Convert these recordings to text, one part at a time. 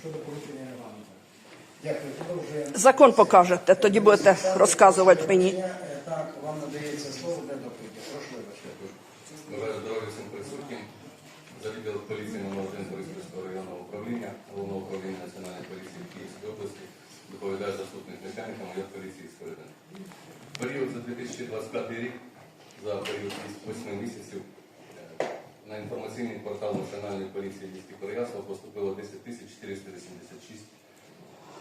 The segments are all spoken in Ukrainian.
щодо порушення регламенту. Дякую. Продовжуємо. Закон покажете, тоді будете розказувати мені. Е, Так, вам надається слово для доповіді. Прошу вибачте. Бажаю здоров'я всім присутнім. За відділ поліції номер 1 Бориспільського районного управління, головного управління Національної поліції в Київській області доповідає заступник начальника майор поліції Скоридин. Період за 2025 рік, за період 8 місяців, на інформаційний портал Національної поліції міста Переяслав поступило 10 486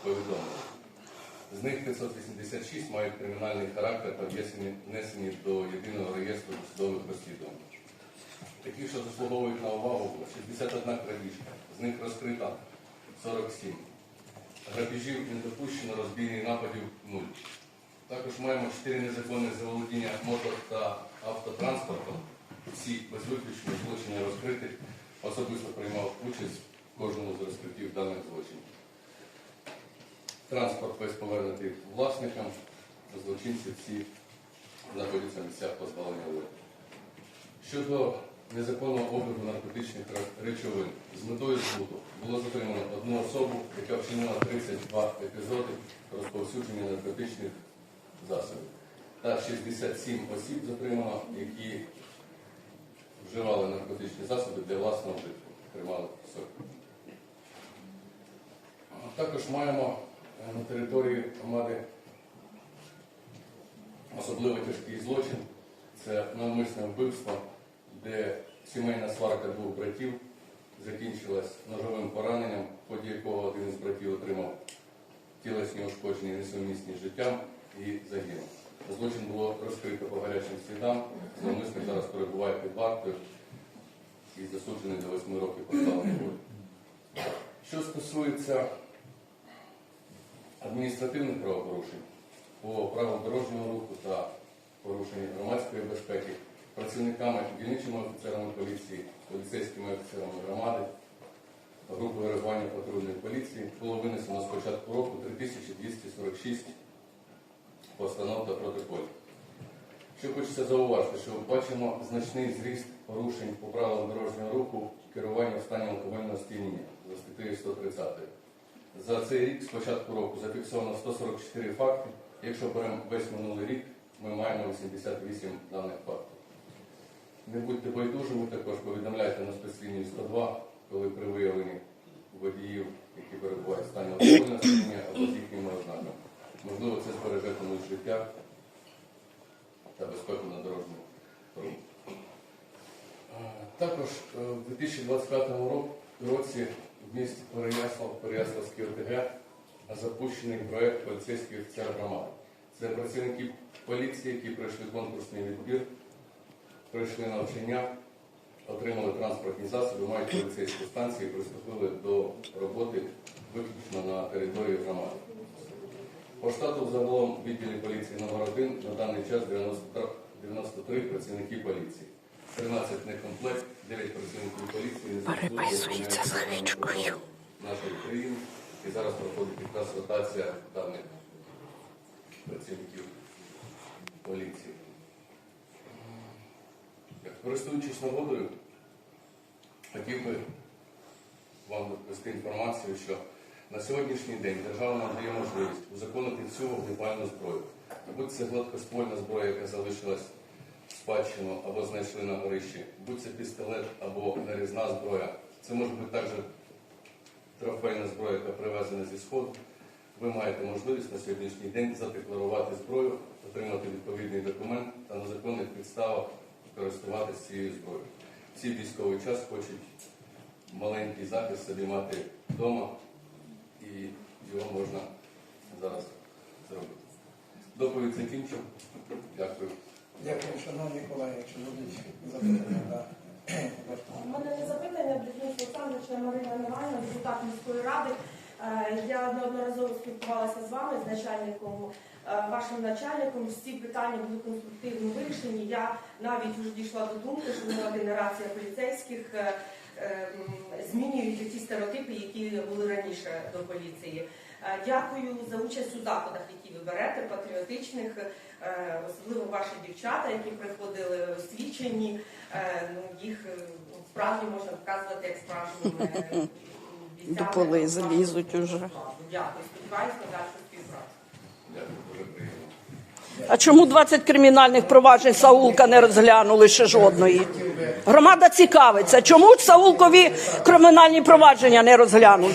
повідомлень. З них 586 мають кримінальний характер та внесені до єдиного реєстру судових розслідувань. Такі, що заслуговують на увагу, 61 крадіжка, з них розкрита 47. Грабіжів не допущено, розбійних нападів 0. Також маємо 4 незаконні заволодіння мотор та автотранспортом. Всі без виключення злочини розкриті. Особисто приймав участь в кожному з розкриттів даних злочинів. Транспорт весь повернутий власникам, злочинці всі знаходяться в місцях позбавлення волі. Щодо незаконного огляду наркотичних речовин, з метою збуту було затримано одну особу, яка вчинила 32 епізоди розповсюдження наркотичних засобів, та 67 осіб затримано, які вживали наркотичні засоби для власного вжитку, тримали сотні. Також маємо е, на території громади особливо тяжкий злочин. Це навмисне вбивство, де сімейна сварка двох братів закінчилась ножовим пораненням, в ході якого один із братів отримав тілесні ушкодження несумісні з життям і загинув. Злочин було розкрито по гарячим слідам. Зловмисник зараз перебуває під вартою і засуджений до 8 років позбавлення волі. Що стосується адміністративних правопорушень по правил дорожнього руху та порушення громадської безпеки працівниками, дільничими офіцерами поліції, поліцейськими офіцерами громади, групою реагування патрульної поліції було винесено з початку року 3246 постанов та протоколів. Що хочеться зауважити, що бачимо значний зріст порушень по правилам дорожнього руху керування в стані алкогольного сп'яніння за статтею 130. За цей рік, з початку року, зафіксовано 144 факти. Якщо беремо весь минулий рік, ми маємо 88 даних фактів. Не будьте байдужими, також повідомляйте на спецлінію 102, коли при виявленні водіїв, які перебувають в стані алкогольного сп'яніння або з їхніми ознаками. Можливо, це збереже комусь життя та безпеку на дорожньому руху. Е, Також е, в 2025 ро- році в місті Переяслав, Переяславський ОТГ запущений проєкт поліцейський офіцер громади. Це працівники поліції, які пройшли конкурсний відбір, пройшли навчання, отримали транспортні засоби, мають поліцейську станцію і приступили до роботи виключно на території громади. По штату загалом відділі поліції номер 1 на даний час 93 працівники поліції. 13 некомплект, 9 працівників поліції Переписується з гречкою. нашої країни. І зараз проходить якраз ротація даних працівників поліції. Користуючись нагодою, хотів би вам довести інформацію, що на сьогоднішній день держава нам дає можливість узаконити всю вогнепальну зброю. Будь це гладкоствольна зброя, яка залишилась в спадщину або знайшли на горищі, будь це пістолет або нарізна зброя. Це може бути також трофейна зброя, яка привезена зі сходу. Ви маєте можливість на сьогоднішній день задекларувати зброю, отримати відповідний документ та на законних підставах користуватися цією зброєю. Всі військовий час хочуть маленький захист собі мати вдома, його можна зараз зробити. Доповідь закінчив. Дякую. Дякую, шановні колеги. Будуть запитання? У мене не запитання, Брехніс Олександрович, я Марина Навальна, депутат міської ради. Е, Я неодноразово спілкувалася з вами, з начальником, е, вашим начальником. Всі питання були конструктивно вирішені. Я навіть вже дійшла до думки, що нова генерація поліцейських е, змінюють ті стереотипи, які були раніше до поліції. Е, Дякую за участь у заходах, які ви берете, патріотичних, е, особливо ваші дівчата, які приходили освічені. Е, Ну, їх справді можна показувати як справжні е, До поли злізуть уже. Дякую. Сподіваюся на дальшу співпрацю. А чому 20 кримінальних проваджень Саулка не розглянули ще жодної? Громада цікавиться, чому Саулкові кримінальні провадження не розглянуть?